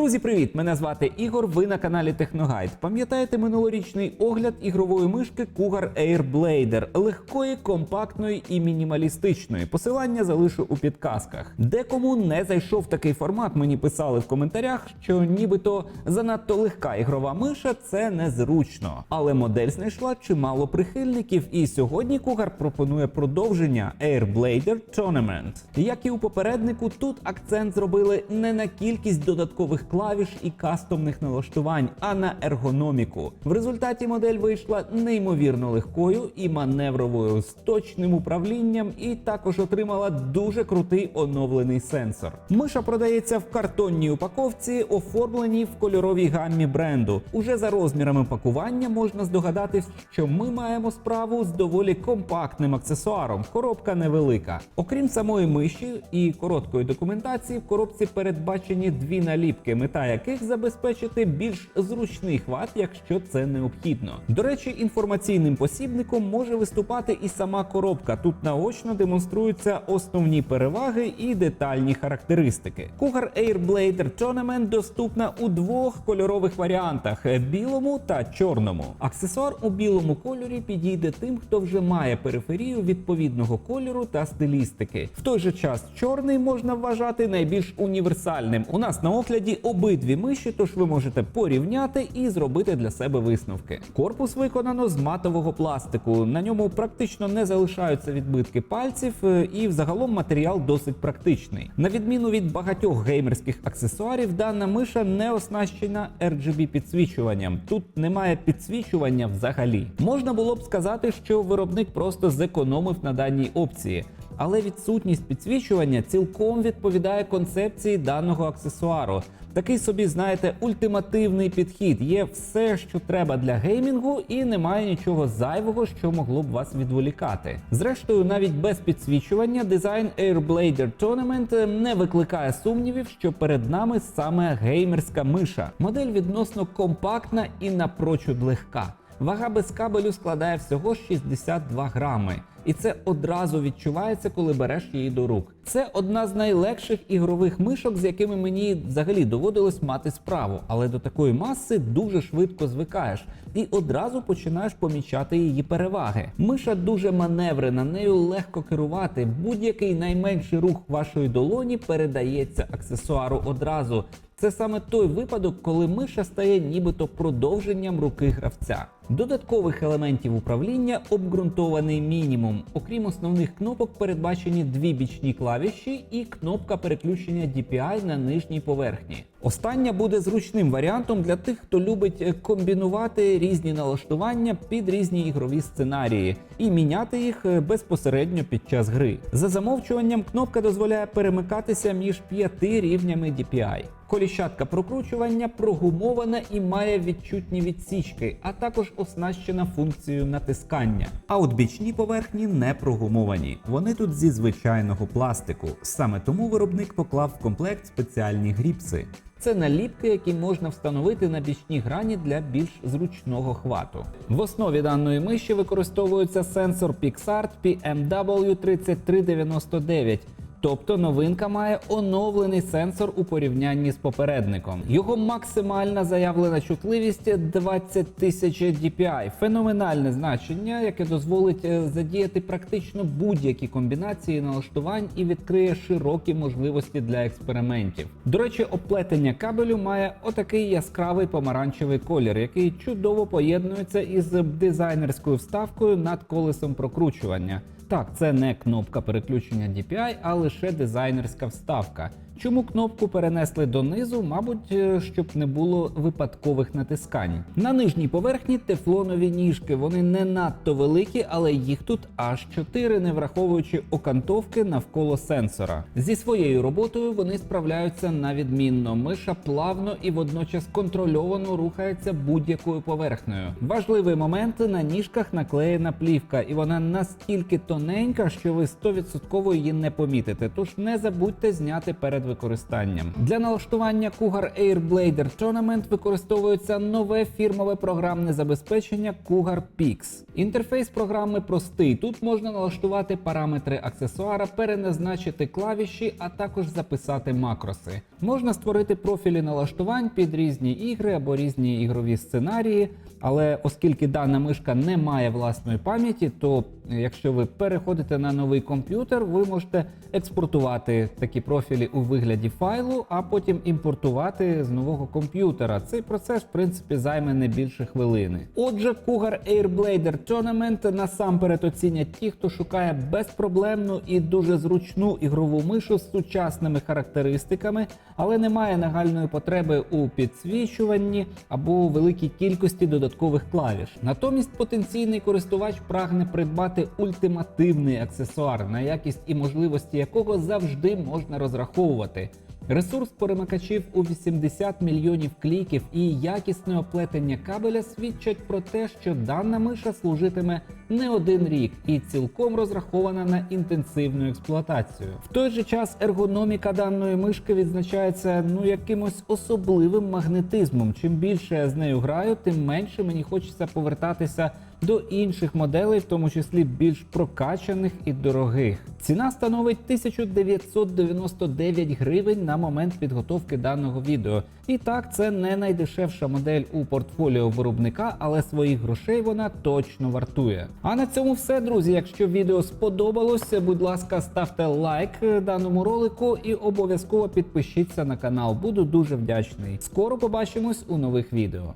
Друзі, привіт! Мене звати Ігор. Ви на каналі Техногайд. Пам'ятаєте минулорічний огляд ігрової мишки Cougar Air легкої, компактної і мінімалістичної. Посилання залишу у підказках. Декому не зайшов такий формат. Мені писали в коментарях, що нібито занадто легка ігрова миша це незручно. Але модель знайшла чимало прихильників, і сьогодні Cougar пропонує продовження Air Blader Tournament. Як і у попереднику, тут акцент зробили не на кількість додаткових клавіш і кастомних налаштувань, а на ергономіку. В результаті модель вийшла неймовірно легкою і маневровою з точним управлінням, і також отримала дуже крутий оновлений сенсор. Миша продається в картонній упаковці, оформленій в кольоровій гаммі бренду. Уже за розмірами пакування можна здогадатись, що ми маємо справу з доволі компактним аксесуаром. Коробка невелика. Окрім самої миші і короткої документації, в коробці передбачені дві наліпки, мета яких забезпечити більш зручний хват, якщо це необхідно. До речі, інформаційним посібником може виступати і сама коробка. Тут наочно демонструються основні переваги і детальні характеристики. Cougar Air Blader Tournament доступна у двох кольорових варіантах: білому та чорному. Аксесуар у білому кольорі підійде тим, хто вже має периферію відповідного кольору та стилістики. В той же час чорний можна вважати найбільш універсальним. У нас на огляді обидві миші, тож ви можете порівняти і зробити для себе висновки. Корпус виконано з матового пластику. На ньому практично не залишаються відбитки пальців, е, і взагалом матеріал досить практичний. На відміну від багатьох геймерських аксесуарів, дана миша не оснащена RGB підсвічуванням. Тут немає підсвічування взагалі. Можна було б сказати, що виробник просто зекономив на даній опції. Але відсутність підсвічування цілком відповідає концепції даного аксесуару. Такий собі, знаєте, ультимативний підхід. Є все, що треба для геймінгу, і немає нічого зайвого, що могло б вас відволікати. Зрештою, навіть без підсвічування дизайн Air Blader Tournament не викликає сумнівів, що перед нами саме геймерська миша. Модель відносно компактна і напрочуд легка. Вага без кабелю складає всього 62 грами. І це одразу відчувається, коли береш її до рук. Це одна з найлегших ігрових мишок, з якими мені взагалі доводилось мати справу. Але до такої маси дуже швидко звикаєш і одразу починаєш помічати її переваги. Миша дуже маневрена, нею легко керувати. Будь-який найменший рух вашої долоні передається аксесуару одразу. Це саме той випадок, коли миша стає нібито продовженням руки гравця. Додаткових елементів управління обґрунтований мінімум. Окрім основних кнопок, передбачені дві бічні клавіші і кнопка переключення DPI на нижній поверхні. Остання буде зручним варіантом для тих, хто любить е, комбінувати різні налаштування під різні ігрові сценарії і міняти їх е, безпосередньо під час гри. За замовчуванням, кнопка дозволяє перемикатися між п'яти рівнями DPI. Коліщатка прокручування прогумована і має відчутні відсічки, а також оснащена функцією натискання. А от бічні поверхні не прогумовані. Вони тут зі звичайного пластику. Саме тому виробник поклав в комплект спеціальні гріпси. Це наліпки, які можна встановити на бічні грані для більш зручного хвату. В основі даної миші використовується сенсор PixArt PMW3399. Тобто новинка має оновлений сенсор у порівнянні з попередником. Його максимальна заявлена чутливість 20 тисяч DPI. Феноменальне значення, яке дозволить е, задіяти практично будь-які комбінації налаштувань і відкриє широкі можливості для експериментів. До речі, оплетення кабелю має отакий яскравий помаранчевий колір, який чудово поєднується із дизайнерською вставкою над колесом прокручування. Так, це не кнопка переключення DPI, а лише дизайнерська вставка. Чому кнопку перенесли донизу? Мабуть, е, щоб не було випадкових натискань. На нижній поверхні тефлонові ніжки. Вони не надто великі, але їх тут аж 4, не враховуючи окантовки навколо сенсора. Зі своєю роботою вони справляються на відмінно. Миша плавно і водночас контрольовано рухається будь-якою поверхнею. Важливий момент на ніжках наклеєна плівка, і вона настільки тоненька, що ви 100% її не помітите. Тож не забудьте зняти перед використанням. Для налаштування Cougar Air Blader Tournament використовується нове фірмове програмне забезпечення Cougar Pix. Інтерфейс програми простий. Тут можна налаштувати параметри аксесуара, переназначити клавіші, а також записати макроси. Можна створити профілі налаштувань під різні ігри або різні ігрові сценарії. Але оскільки дана мишка не має власної пам'яті, то якщо ви переходите на новий комп'ютер, ви можете експортувати такі профілі у вигляді файлу, а потім імпортувати з нового комп'ютера. Цей процес, в принципі, займе не більше хвилини. Отже, Cougar Airblader Tournament насамперед оцінять ті, хто шукає безпроблемну і дуже зручну ігрову мишу з сучасними характеристиками, але не має нагальної потреби у підсвічуванні або великій кількості додаткових клавіш. Натомість потенційний користувач прагне придбати ультимативний аксесуар, на якість і можливості якого завжди можна розраховувати. Ресурс перемикачів у 80 мільйонів кліків і якісне оплетення кабеля свідчать про те, що дана миша служитиме не один рік і цілком розрахована на інтенсивну експлуатацію. В той же час ергономіка даної мишки відзначається ну якимось особливим магнетизмом. Чим більше я з нею граю, тим менше мені хочеться повертатися до інших моделей, в тому числі більш прокачаних і дорогих. Ціна становить 1999 гривень на момент підготовки даного відео. І так, це не найдешевша модель у портфоліо виробника, але своїх грошей вона точно вартує. А на цьому все, друзі. Якщо відео сподобалось, будь ласка, ставте лайк е, даному ролику і обов'язково підпишіться на канал. Буду дуже вдячний. Скоро побачимось у нових відео.